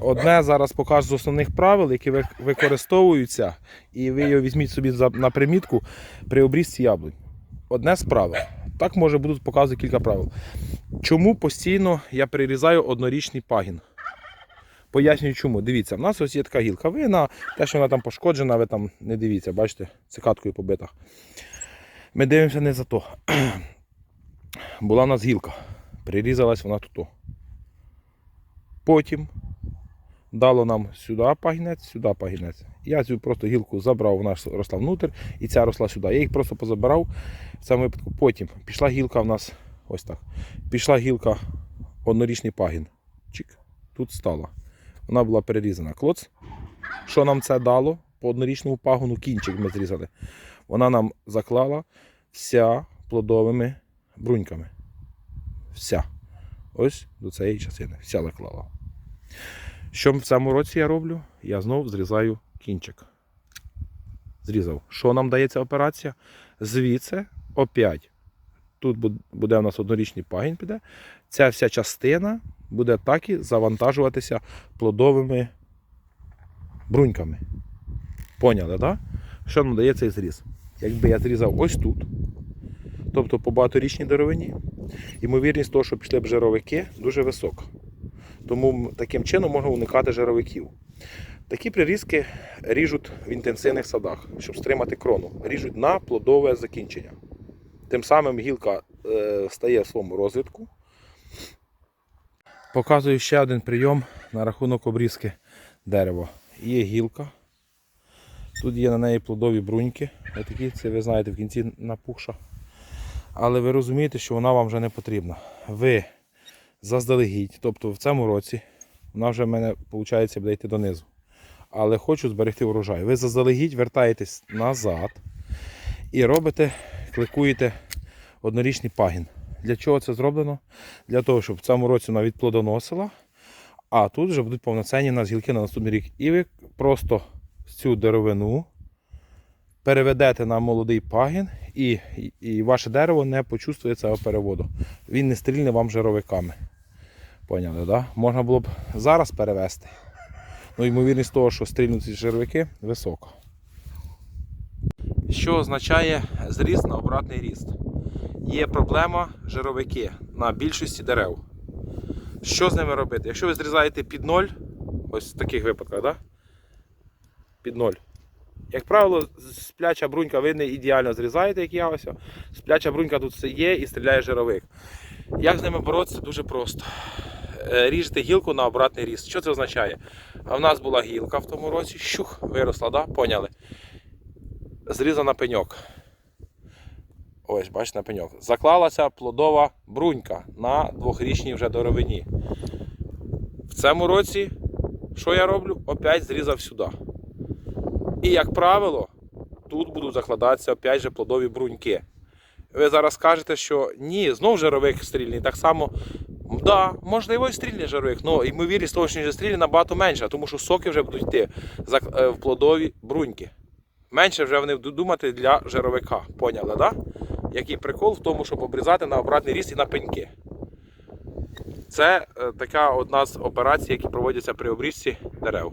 Одне зараз покажу з основних правил, які використовуються, і ви його візьміть собі на примітку при обрізці яблунь. Одне з правил. Так може будуть показувати кілька правил. Чому постійно я прирізаю однорічний пагін? Пояснюю чому. Дивіться, в нас ось є така гілка. Ви на те, що вона там пошкоджена, ви там не дивіться, бачите, цикаткою побита. Ми дивимося не за то. Була в нас гілка. Прирізалась вона тут. Потім дало нам сюди пагінець, сюди пагінець. Я цю просто гілку забрав, вона росла внутрь, і ця росла сюди. Я їх просто позабирав в цьому випадку. Потім пішла гілка в нас ось так. Пішла гілка однорічний пагін. Чик, тут стала. Вона була перерізана. Клоц. Що нам це дало? По однорічному пагону кінчик ми зрізали. Вона нам заклала вся плодовими бруньками. Вся. Ось до цієї частини. Вся заклала. Що в цьому році я роблю? Я знову зрізаю кінчик. Зрізав. Що нам дає ця операція? Звідси опять. Тут буде у нас однорічний пагін піде. Ця вся частина буде так і завантажуватися плодовими бруньками. Поняли? Да? Що нам дає цей зріз? Якби я зрізав ось тут, тобто по багаторічній деревині, ймовірність того, що пішли б жировики, дуже висока. Тому таким чином можна уникати жировиків. Такі прирізки ріжуть в інтенсивних садах, щоб стримати крону. Ріжуть на плодове закінчення. Тим самим гілка е, стає в своєму розвитку. Показую ще один прийом на рахунок обрізки дерева. Є гілка. Тут є на неї плодові бруньки. Отакі, це ви знаєте, в кінці напухша. Але ви розумієте, що вона вам вже не потрібна. Ви заздалегідь, тобто в цьому році, вона вже в мене, виходить, буде йти донизу. Але хочу зберегти урожай. Ви заздалегідь вертаєтесь назад і робите, кликуєте однорічний пагін. Для чого це зроблено? Для того, щоб в цьому році вона відплодоносила, а тут вже будуть повноцінні у нас на наступний рік. І ви просто цю деревину переведете на молодий пагін, і, і ваше дерево не почувствує цього переводу. Він не стрільне вам жировиками. Поняли, да? Можна було б зараз перевести. Ну, ймовірність того, що стрільнуть ці жировики, висока. Що означає зріст на обратний ріст? Є проблема жировики на більшості дерев. Що з ними робити? Якщо ви зрізаєте під ноль, ось в таких випадках, да? під ноль. Як правило, спляча брунька ви не ідеально зрізаєте, як я ось. Спляча брунька тут все є і стріляє жировик. Як з ними боротися? Дуже просто. Е, Ріжете гілку на обратний ріст. Що це означає? В нас була гілка в тому році, щух, виросла, да? поняли? Зрізана пеньок. Ось, бачите, на пеньок. Заклалася плодова брунька на двохрічній вже деревині. В цьому році, що я роблю? Опять зрізав сюди. І, як правило, тут будуть закладатися опять же плодові бруньки. Ви зараз скажете, що ні, знов жировик стрільний. Так само, да, можливо, і стрільне жировик, але ймовірність того, що він же набагато менша, тому що соки вже будуть йти е, в плодові бруньки. Менше вже вони будуть думати для жировика. Поняли, да? Який прикол в тому, щоб обрізати на обратний ріст і на пеньки. Це е, така одна з операцій, які проводяться при обрізці дерев.